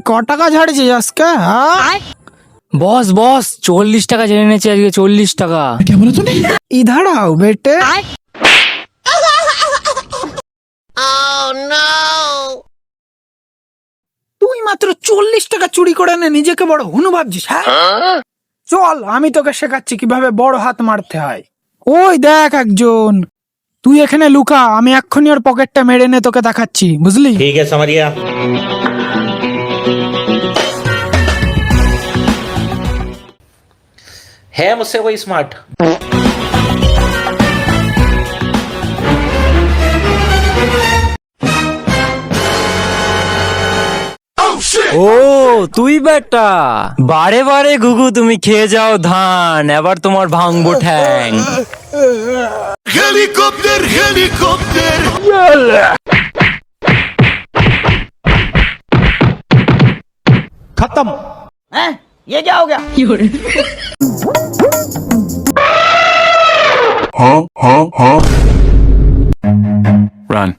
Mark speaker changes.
Speaker 1: ক টাকা ঝাড়ছিস আজকে হ্যাঁ?
Speaker 2: বস বস চল্লিশ টাকা জেনে নিয়েছি আজকে চল্লিশ টাকা।
Speaker 1: ইধার আও বেটে। তুই মাত্র চল্লিশ টাকা চুরি করে নে নিজেকে বড় হুনু ভাবছিস হ্যাঁ? চল আমি তোকে শেখাচ্ছি কীভাবে বড় হাত মারতে হয়। ওই দেখ একজন তুই এখানে লুকা আমি এক্ষুনি ওর পকেটটা মেরে নে তোকে দেখাচ্ছি বুঝলি
Speaker 3: ठीक है समझ गया है मुझसे कोई स्मार्ट
Speaker 2: ও তুই বেটা বারে বারে ঘুঘু তুমি খেয়ে যাও ধান এবার তোমার ভাঙবো ঠ্যাং
Speaker 4: Helicóptero, helicóptero.
Speaker 5: Run.